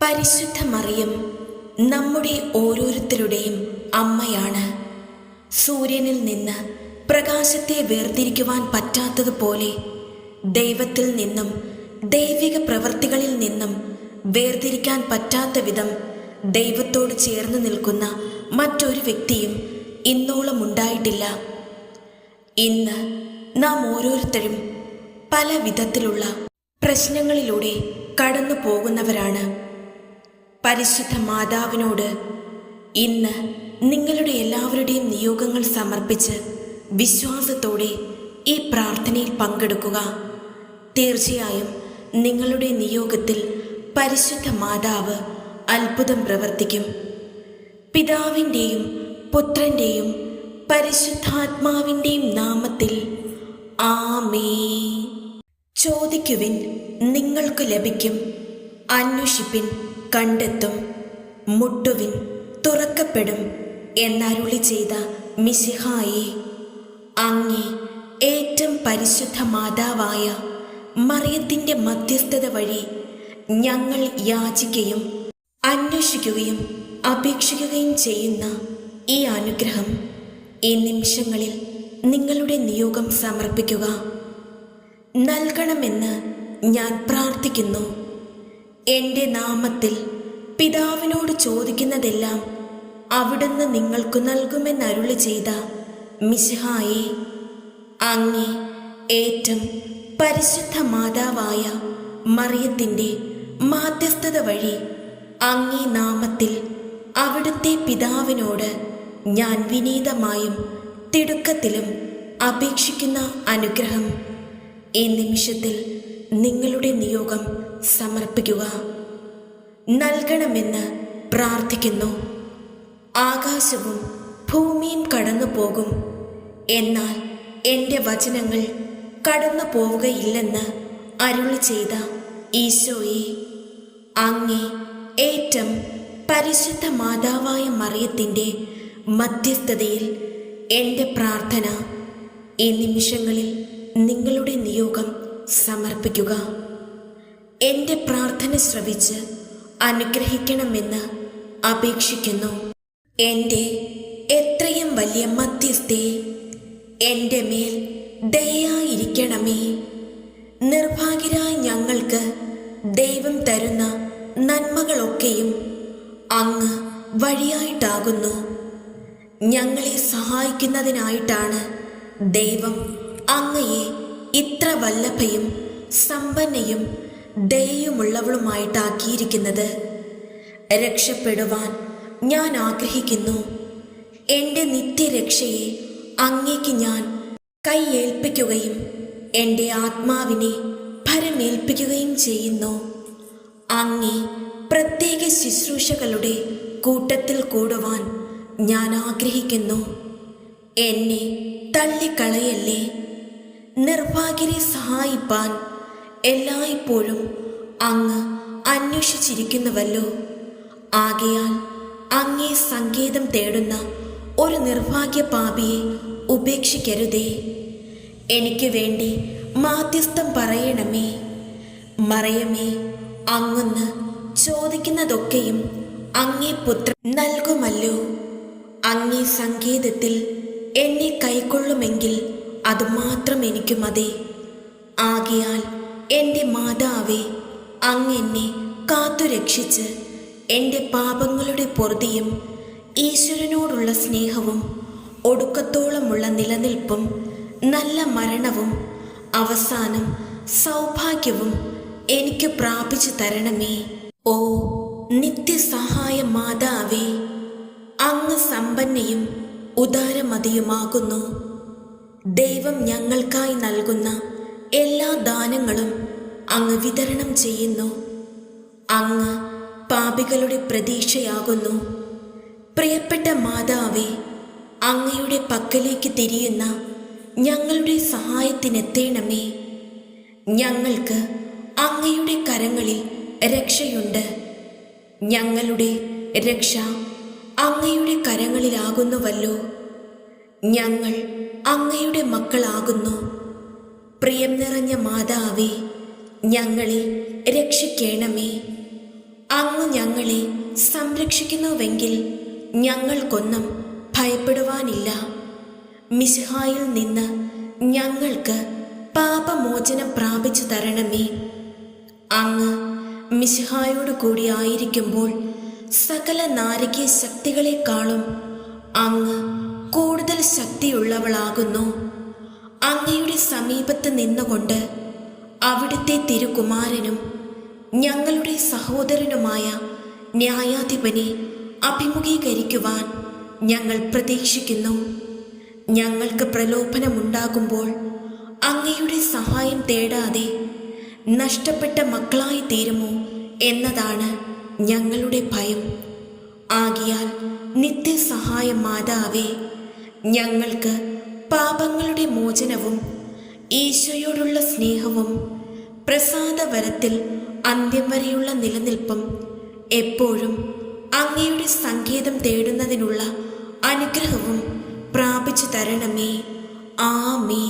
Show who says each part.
Speaker 1: പരിശുദ്ധ മറിയം നമ്മുടെ ഓരോരുത്തരുടെയും അമ്മയാണ്. സൂര്യനിൽ നിന്ന് പ്രകാശത്തെ വേർതിരിക്കുവാൻ പറ്റാത്തതുപോലെ ദൈവത്തിൽ നിന്നും ദൈവിക പ്രവൃത്തികളിൽ നിന്നും വേർതിരിക്കാൻ പറ്റാത്ത വിധം ദൈവത്തോട് ചേർന്ന് നിൽക്കുന്ന മറ്റൊരു വ്യക്തിയും ഇന്നോളം ഉണ്ടായിട്ടില്ല. ഇന്ന് നാം ഓരോരുത്തരും പല വിധത്തിലുള്ള പ്രശ്നങ്ങളിലൂടെ കടന്നു പോകുന്നവരാണ് പരിശുദ്ധ മാതാവിനോട് ഇന്ന് നിങ്ങളുടെ എല്ലാവരുടെയും നിയോഗങ്ങൾ സമർപ്പിച്ച് വിശ്വാസത്തോടെ ഈ പ്രാർത്ഥനയിൽ പങ്കെടുക്കുക. തീർച്ചയായും നിങ്ങളുടെ നിയോഗത്തിൽ പരിശുദ്ധ മാതാവ് അത്ഭുതം പ്രവർത്തിക്കും. പിതാവിന്റെയും പുത്രന്റെയും പരിശുദ്ധാത്മാവിന്റെയും നാമത്തിൽ ആമേ ചോദിക്കുവിൻ നിങ്ങൾക്ക് ലഭിക്കും അന്വേഷിപ്പിൻ കണ്ടെത്തും. മുട്ടുവിൻ തുറക്കപ്പെടും എന്നരുളി ചെയ്ത മിശിഹായെ അങ്ങേ ഏറ്റവും പരിശുദ്ധ മാതാവായ മറിയത്തിന്റെ മധ്യസ്ഥത വഴി ഞങ്ങൾ യാചിക്കുകയും അന്വേഷിക്കുകയും അപേക്ഷിക്കുകയും ചെയ്യുന്ന ഈ അനുഗ്രഹം ഈ നിമിഷങ്ങളിൽ നിങ്ങളുടെ നിയോഗം സമർപ്പിക്കുക. നൽകണമെന്ന് ഞാൻ പ്രാർത്ഥിക്കുന്നു. എന്റെ നാമത്തിൽ പിതാവിനോട് ചോദിക്കുന്നതെല്ലാം അവിടുന്ന് നിങ്ങൾക്ക് നൽകുമെന്നരുളി ചെയ്ത മിശിഹായെ അങ്ങേ ഏറ്റം പരിശുദ്ധ മാതാവായ മറിയത്തിന്റെ മാധ്യസ്ഥത വഴി അങ്ങേ നാമത്തിൽ അവിടുത്തെ പിതാവിനോട് ഞാൻ വിനീതമായും തിടുക്കത്തിലും അപേക്ഷിക്കുന്ന അനുഗ്രഹം. ഈ നിമിഷത്തിൽ നിങ്ങളുടെ നിയോഗം സമർപ്പിക്കുക. നൽകണമെന്ന് പ്രാർത്ഥിക്കുന്നു. ആകാശവും ഭൂമിയും കടന്നു പോകും എന്നാൽ എന്റെ വചനങ്ങൾ കടന്നു പോവുകയില്ലെന്ന് അരുളി ചെയ്ത ഈശോയെ അങ്ങേ ഏറ്റം പരിശുദ്ധ മാതാവായ മറിയത്തിന്റെ മധ്യസ്ഥതയിൽ എന്റെ പ്രാർത്ഥന ഈ നിമിഷങ്ങളിൽ നിങ്ങളുടെ നിയോഗം സമർപ്പിക്കുക. എന്റെ പ്രാർത്ഥന ശ്രവിച്ച് അനുഗ്രഹിക്കണമെന്ന് അപേക്ഷിക്കുന്നു. എന്റെ എത്രയും വലിയ മധ്യസ്ഥേ എന്റെ മേൽ ദയായിരിക്കണമേ നിർഭാഗ്യരായ ഞങ്ങൾക്ക് ദൈവം തരുന്ന നന്മകളൊക്കെയും അങ്ങ് വഴിയായിട്ടാകുന്നു. ഞങ്ങളെ സഹായിക്കുന്നതിനായിട്ടാണ് ദൈവം അങ്ങയെ ഇത്ര വല്ലഭയും സമ്പന്നയും ദയുമുള്ളവളുമായിട്ടാക്കിയിരിക്കുന്നത് രക്ഷപ്പെടുവാൻ ഞാൻ ആഗ്രഹിക്കുന്നു. എന്റെ നിത്യരക്ഷയെ അങ്ങേക്ക് ഞാൻ കൈയേൽപ്പിക്കുകയും എന്റെ ആത്മാവിനെ ഭരമേൽപ്പിക്കുകയും ചെയ്യുന്നു. അങ്ങേ പ്രത്യേക ശുശ്രൂഷകളുടെ കൂട്ടത്തിൽ കൂടുവാൻ ഞാൻ ആഗ്രഹിക്കുന്നു. എന്നെ തള്ളിക്കളയല്ലേ? നിർഭാഗ്യരെ സഹായിപ്പാൻ എല്ലായ്പ്പോഴും അങ്ങ് അന്വേഷിച്ചിരിക്കുന്നുവല്ലോ. ആകയാൽ അങ്ങേ സങ്കേതം തേടുന്ന ഒരു നിർഭാഗ്യ പാപിയെ ഉപേക്ഷിക്കരുതേ. എനിക്ക് വേണ്ടി മാധ്യസ്ഥം പറയണമേ. മറയമേ അങ്ങൊന്ന് ചോദിക്കുന്നതൊക്കെയും അങ്ങേ പുത്ര നൽകുമല്ലോ. അങ്ങേ സങ്കേതത്തിൽ എന്നെ കൈക്കൊള്ളുമെങ്കിൽ അതുമാത്രം എനിക്ക് മതി ആകയാൽ എന്റെ മാതാവേ അങ്ങ് എന്നെ കാത്തുരക്ഷിച്ച് എന്റെ പാപങ്ങളുടെ പൊറുതിയും ഈശ്വരനോടുള്ള സ്നേഹവും ഒടുക്കത്തോളമുള്ള നിലനിൽപ്പും നല്ല മരണവും അവസാനം സൗഭാഗ്യവും എനിക്ക് പ്രാപിച്ചു തരണമേ. ഓ നിത്യസഹായ മാതാവേ അങ്ങ് സമ്പന്നയും ഉദാരമതിയുമാകുന്നു. ദൈവം ഞങ്ങൾക്കായി നൽകുന്ന എല്ലാ ദാനങ്ങളും അങ്ങ് വിതരണം ചെയ്യുന്നു. അങ്ങ് പാപികളുടെ പ്രതീക്ഷയാകുന്നു. പ്രിയപ്പെട്ട മാതാവേ അങ്ങയുടെ പക്കലേക്ക് തിരിയുന്ന ഞങ്ങളുടെ സഹായത്തിനെത്തേണമേ. ഞങ്ങൾക്ക് അങ്ങയുടെ കരങ്ങളിൽ രക്ഷയുണ്ട്. ഞങ്ങളുടെ രക്ഷ അങ്ങയുടെ കരങ്ങളിലാകുന്നുവല്ലോ. ഞങ്ങൾ അങ്ങയുടെ മക്കളാകുന്നു. പ്രിയം നിറഞ്ഞ മാതാവേ ഞങ്ങളെ രക്ഷിക്കണമേ. അങ്ങ് ഞങ്ങളെ സംരക്ഷിക്കുന്നുവെങ്കിൽ ഞങ്ങൾക്കൊന്നും ഭയപ്പെടുവാനില്ല. മിസ്ഹായിൽ നിന്ന് ഞങ്ങൾക്ക് പാപമോചനം പ്രാപിച്ചു തരണമേ. അങ്ങ് മിസ്ഹായോട് കൂടി ആയിരിക്കുമ്പോൾ സകല നാരകീയ ശക്തികളെക്കാളും അങ്ങ് കൂടുതൽ ശക്തിയുള്ളവളാകുന്നു. അങ്ങയുടെ സമീപത്ത് നിന്നുകൊണ്ട് അവിടുത്തെ തിരുകുമാരനും ഞങ്ങളുടെ സഹോദരനുമായ ന്യായാധിപനെ അഭിമുഖീകരിക്കുവാൻ ഞങ്ങൾ പ്രതീക്ഷിക്കുന്നു. ഞങ്ങൾക്ക് പ്രലോഭനമുണ്ടാകുമ്പോൾ അങ്ങയുടെ സഹായം തേടാതെ നഷ്ടപ്പെട്ട മക്കളായി തീരുമോ എന്നതാണ് ഞങ്ങളുടെ ഭയം. ആകിയാൽ നിത്യസഹായ മാതാവേ ഞങ്ങൾക്ക് പാപങ്ങളുടെ മോചനവും ഈശോയോടുള്ള സ്നേഹവും പ്രസാദവരത്തിൽ അന്ത്യം വരെയുള്ള നിലനിൽപ്പും എപ്പോഴും അങ്ങയുടെ സങ്കേതം തേടുന്നതിനുള്ള അനുഗ്രഹവും പ്രാപിച്ചു തരണമേ. ആമേ